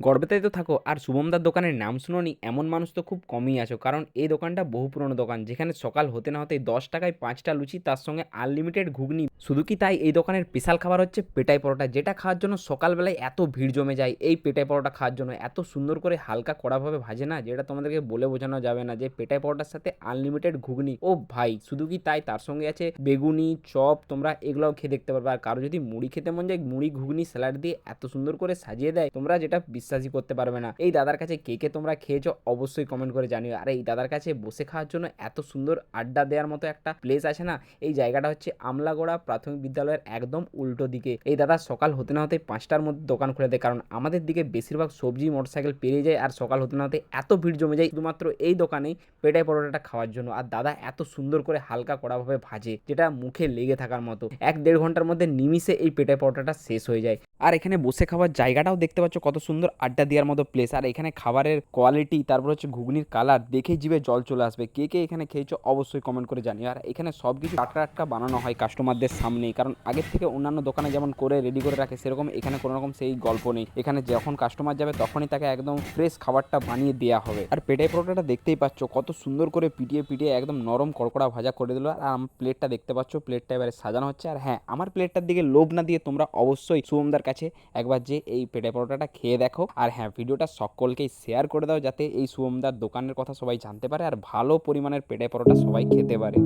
গর্বেতাই তো থাকো। আর শুভমদার দোকানের নাম শুনোনি, এমন মানুষ তো খুব কমই আছো। কারণ এই দোকানটা বহু পুরনো দোকান, যেখানে সকাল হতে না হতেই দশ টাকায় পাঁচটা লুচি, তার সঙ্গে আনলিমিটেড ঘুগনি। শুধু কি তাই এই দোকানের স্পেশাল খাবার হচ্ছে পেটাই পরোটা, যেটা খাওয়ার জন্য সকালবেলায় এত ভিড় জমে যায় এই পেটাই পরোটা খাওয়ার জন্য। এত সুন্দর করে হালকা কড়াভাবে ভাজে না, যেটা তোমাদেরকে বলে বোঝানো যাবে না যে পেটাই পরোটার সাথে আনলিমিটেড ঘুগনি। ও ভাই, শুধু কি তাই? তার সঙ্গে আছে বেগুনি, চপ, তোমরা এগুলোও খেয়ে দেখতে পারবে। আর কারও যদি মুড়ি খেতে মন যায়, মুড়ি, ঘুগনি, স্যালাড দিয়ে এত সুন্দর করে সাজিয়ে দেয়, তোমরা যেটা বিশ্বাসই করতে পারবে না। এই দাদার কাছে কে কে তোমরা খেয়েছো অবশ্যই কমেন্ট করে জানিও। আর এই দাদার কাছে বসে খাওয়ার জন্য এত সুন্দর আড্ডা দেওয়ার মতো একটা প্লেস আছে না, এই জায়গাটা হচ্ছে আমলাগোড়া প্রাথমিক বিদ্যালয়ের একদম উল্টো দিকে। এই দাদা সকাল হতে না হতে পাঁচটার মধ্যে দোকান খুলে দেয়, কারণ আমাদের দিকে বেশিরভাগ সবজি, মোটরসাইকেল পেরিয়ে যায় আর সকাল হতে না হতে এত ভিড় জমে যায়, শুধুমাত্র এই দোকানেই পেটাই পরোটাটা খাওয়ার জন্য। আর দাদা এত সুন্দর করে হালকা কড়াভাবে ভাজে, যেটা মুখে লেগে থাকার মতো। এক দেড় ঘণ্টার মধ্যে নিমিষে এই পেটাই পরোটাটা শেষ হয়ে যায়। আর এখানে বসে খাওয়ার জায়গাটাও দেখতে পাচ্ছ কত সুন্দর আড্ডা দেওয়ার মতো প্লেস আর এখানে খাবারের কোয়ালিটি তারপর হচ্ছে ঘুগনির কালার দেখে জিভে জল চলে আসবে। কে কে এখানে খেয়েছো অবশ্যই কমেন্ট করে জানিও। আর এখানে সব কিছু টাটকা টাটকা বানানো হয় কাস্টমারদের সামনেই। কারণ আগের থেকে অন্যান্য দোকানে যেমন করে রেডি করে রাখে, সেরকম এখানে কোনো রকম সেই গল্প নেই। এখানে যখন কাস্টমার যাবে, তখনই তাকে একদম ফ্রেশ খাবারটা বানিয়ে দেওয়া হবে। আর পেটাই পরোটাটা দেখতেই পাচ্ছ, কত সুন্দর করে পিটিয়ে পিটিয়ে একদম নরম কড়কড়া ভাজা করে দিল। আর আমার প্লেটটা দেখতে পাচ্ছ প্লেটটা এবারে সাজানো হচ্ছে। আর হ্যাঁ আমার প্লেটটার দিকে লোভ না দিয়ে তোমরা অবশ্যই শুভমদার কাছে একবার যে এই পেটাই পরোটাটা খেয়ে দেখো। আর হ্যাঁ ভিডিওটা সকলকেই শেয়ার করে দাও যাতে এই শুভমদার দোকানের কথা সবাই জানতে পারে আর ভালো পরিমাণের পেটে পরোটা সবাই খেতে পারে।